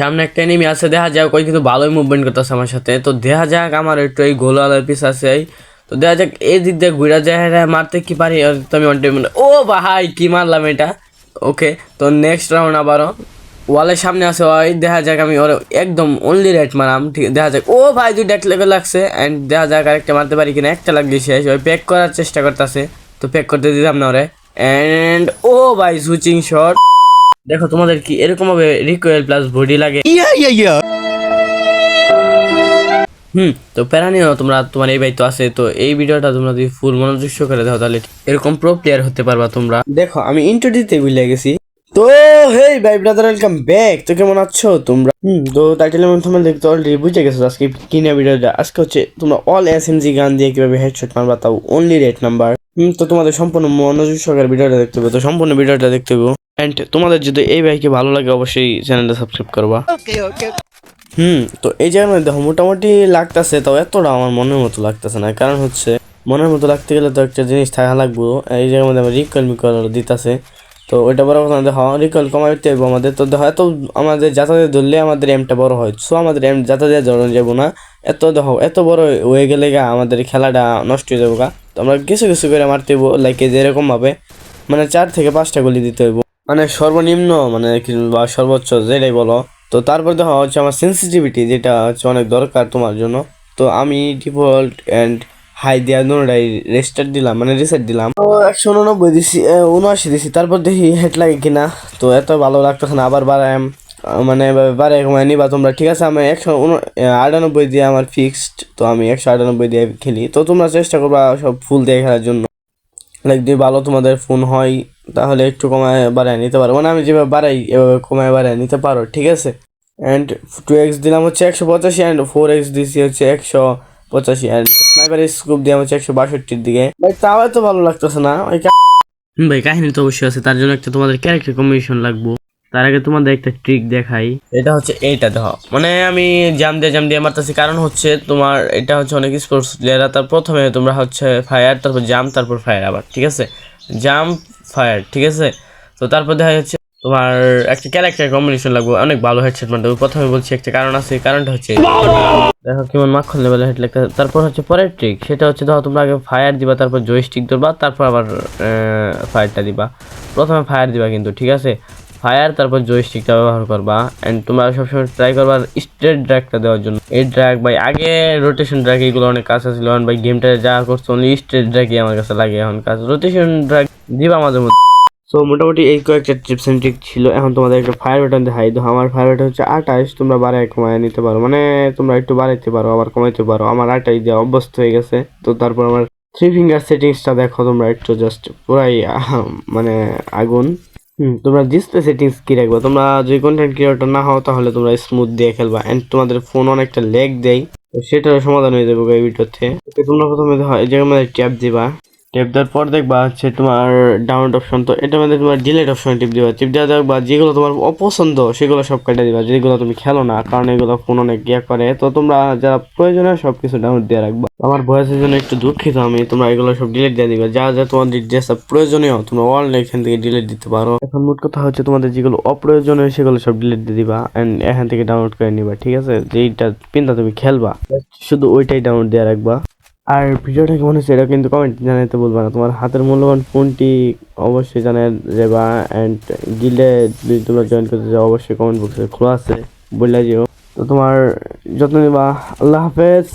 সামনে একটা এনিমি আছে, দেখা যাক, ওই কিন্তু ভালোই মুভমেন্ট করতেছে আমার সাথে। তো দেখা যাক, আমার একটু এই গোলালের পিস আছে। তো দেখা যাক এই দিক দিয়ে ঘুরা যায় হ্যাঁ মারতে কি পারি? তো আমি অন টাইম ও ভাই, কি মারলাম এটা? ওকে তো নেক্সট রাউন্ড আবারও। ওয়ালের সামনে আছে ওই, দেখা যাক আমি ওর একদম অনলি রেট মারাম, ঠিক দেখা যাক। ও ভাই, দুইটা লেগে লাগছে অ্যান্ড দেখা যাক আরেকটা মারতে পারি কিনা। একটা লাগলে শেষ, ওই প্যাক করার চেষ্টা করতেছে। তো প্যাক করতে দিলাম না ওরে। অ্যান্ড ও ভাই সুইচিং শট দেখো তোমাদের কি এরকম ভাবে রিকোয়েল প্লাস বডি লাগে হুম তো প্যারা নিও তোমরা তোমার এই তো আছে তো এই ভিডিওটা তোমরা যদি ফুল মনোযোগ সহকারে দেখো তাহলে এরকম প্রো প্লেয়ার হতে পারবা তোমরা। দেখো আমি ইন্টার দিতে ভুলে গেছি। তো হেই ভাই ব্রাদার ওয়েলকাম ব্যাক তো কেমন আছো তোমরা? হুম তো টাইটেলের মধ্যে তোমরা দেখতে অলরেডি বুঝে গেছো আজকে কি নিয়ে ভিডিওটা আজকে হচ্ছে তোমরা অল এস এম জি গান দিয়ে কীভাবে হেডশট মারবা তাও অনলি রেট নাম্বার হুম তো তোমাদের সম্পূর্ণ মনোযোগ সহকারে ভিডিওটা দেখতে হবে তো সম্পূর্ণ ভিডিওটা দেখতে হবে। অ্যান্ড তোমাদের যদি এই ভাইকে ভালো লাগে অবশ্যই চ্যানেলটা সাবস্ক্রাইব করবা। হুম তো এই জায়গার মধ্যে দেখো মোটামুটি লাগতেছে তাও এতটা আমার মনের মতো লাগতেছে না। কারণ হচ্ছে মনের মতো লাগতে গেলে তো একটা জিনিস থাকা লাগবো। এই জায়গার মধ্যে আমার রিকল মিকল দিতেছে। তো ওইটা বড় কথা দেখো রিকল কমাইতে হবে আমাদের। তো দেখো এত আমাদের যাতায়াত ধরলে আমাদের এমটা বড় হয়। সো আমাদের এম যাতায়াত ধরন যাব না। এত দেখো এত বড় হয়ে গেলে গা আমাদের খেলাটা নষ্ট হয়ে যাব গা। তো আমরা কিছু কিছু করে মারতে হইব লাইক যেরকম ভাবে। মানে চার থেকে পাঁচটা গুলি দিতে হইব। মানে সর্বনিম্ন মানে বা সর্বোচ্চ যেটাই বলো, তো তারপর দেখো হচ্ছে আমার সেন্সিটিভিটি যেটা হচ্ছে অনেক দরকার তোমার জন্য। তো আমি ডিফল্ট অ্যান্ড হাই দেওয়া দুটাই রেস্টার্ট দিলাম মানে রিসেট দিলাম। তো একশো উননব্বই দিছি উনআশি দিছি, তারপর দেখি হেড লাগে কিনা। তো এত ভালো লাগতেছে না, আবার বাড়াম মানে বারে কমায় নিবা তোমরা, ঠিক আছে? আমি একশো উন- আটানব্বই দিয়ে আমার ফিক্সড তো আমি একশো আটানব্বই দিয়ে খেলি। তো তোমরা চেষ্টা করবা সব ফুল দিয়ে খেলার জন্য। লাইক যদি ভালো তোমাদের ফোন হয় তাহলে একটু কমায় বাড়ায় নিতে পারো। মানে আমি যেভাবে বাড়াই এভাবে কমায় বাড়ায় নিতে পারো ঠিক আছে? অ্যান্ড টু এক্স দিলাম হচ্ছে একশো পঁচাশি অ্যান্ড ফোর এক্স দিছি হচ্ছে একশো পঁচাশি অ্যান্ড স্নাইপার স্কোপ দিলাম হচ্ছে একশো বাষট্টির দিকে। ভাই তাও এত ভালো লাগতেছে না? ওই ভাই কাহিনী তো অবশ্যই আছে। তার জন্য একটা তোমাদের ক্যারেক্টার কম্বিনেশন লাগবো। তার আগে তোমাদের একটা ট্রিক দেখাই। এটা হচ্ছে এইটা দেখো। মানে আমি জাম দিয়ে জাম দিয়ে মারতেছি কারণ হচ্ছে তোমার এটা হচ্ছে অনেক স্পোর্টস প্লেয়াররা তার প্রথমে তোমরা হচ্ছে ফায়ার তারপর জাম তারপর ফায়ার আবার ঠিক আছে? জাম ফায়ার, ঠিক আছে? তো তারপর দেখা যাচ্ছে তোমার একটা ক্যারেক্টার কম্বিনেশন লাগবে, অনেক ভালো হেডসেট হবে। প্রথমে বলছি একটা কারণ আছে কারণটা হচ্ছে দেখো কেমন মাখন লেভেলের হেড লেখা তারপর হচ্ছে পরের ট্রিক সেটা হচ্ছে ধরো তোমরা আগে ফায়ার দিবা, তারপর জয়স্টিক ধরবা, তারপর আবার ফায়ারটা দিবা। প্রথমে ফায়ার দিবা কিন্তু, ঠিক আছে? ফায়ার তারপর জয়স্টিকটা ব্যবহার করবা। এন্ড তোমরা সবসময় ট্রাই করবা স্ট্রেট ড্র্যাগটা দেওয়ার জন্য। এই ড্র্যাগ ভাই, আগে রোটেশন ড্র্যাগ এগুলো অনেক কাজ ছিল। এখন ভাই গেমটা যা করছে অনলি স্ট্রেট ড্র্যাগই আমার কাছে লাগে এখন কাজ। রোটেশন ড্র্যাগ দিবা আমাদের মধ্যে। সো মোটামুটি এই কয়েকটা টিপস এন্ড ট্রিক ছিল। এখন তোমাদের একটা ফায়ার বাটন দেখাই। তো আমার ফায়ার বাটন হচ্ছে আঠাশ। তোমরা বাড়ায় কমায় নিতে পারো। মানে তোমরা একটু বাড়াইতে পারো, আবার কমাইতে পারো। আমার আটাই দেওয়া অভ্যস্ত হয়ে গেছে। তো তারপর আমার থ্রি ফিঙ্গার সেটিংসটা দেখো তোমরা একটু জাস্ট পুরাই মানে আগুন। তোমরা ডিসপ্লে সেটিংস কি রাখবে? তোমরা যদি কন্টেন্ট ক্রিয়েটর না হও, তাহলে তোমরা স্মুথ দিয়ে খেলবা। এন্ড তোমাদের ফোন অনেকটা লেগ দেয়। তো সেটার সমাধান হয়ে যাবে এই ভিডিওতে তোমরা প্রথমে এই জায়গার মধ্যে ট্যাপ দিবা। ট্যাপ দেওয়ার পর দেখবা হচ্ছে তোমার ডাউনলোড অপশন তো এটার মধ্যে তোমার ডিলেট অপশন টিপ দিবা। টিপ দেওয়া দেখবা যেগুলো তোমার অপছন্দ, সেগুলো সব কেটে দিবা। যেগুলো তুমি খেলো না, কারণ এগুলো ফোন অনেক ইয়ে করে, তো তোমরা যারা প্রয়োজনে সব কিছু ডাউনলোড দিয়ে রাখবা। আমার ভয়েসের জন্য একটু দুঃখিত আমি, তোমরা এগুলো সব ডিলিট দিয়ে দিবা। যা যা তোমাদের যেসব প্রয়োজনীয়, তোমরা অল এখান থেকে ডিলিট দিতে পারো। এখন মোট কথা হচ্ছে তোমাদের যেগুলো অপ্রয়োজনীয়, সেগুলো সব ডিলিট দিয়ে দিবা এন্ড এখান থেকে ডাউনলোড করে নিবা, ঠিক আছে? যেইটা পিনটা তুমি খেলবা শুধু ওইটাই ডাউনলোড দিয়ে রাখবা। আর ভিডিওটা কেমন হচ্ছে এটা কিন্তু কমেন্ট জানাতে বলব না। তোমার হাতের মূল্যবান কোনটি অবশ্যই জানাই যাবা অ্যান্ড গিলে যদি তোমরা জয়েন করতে চাও, অবশ্যই কমেন্ট বক্সে খোলা আছে। বললে যেও তো তোমার যত্ন নেবা। আল্লাহ হাফেজ।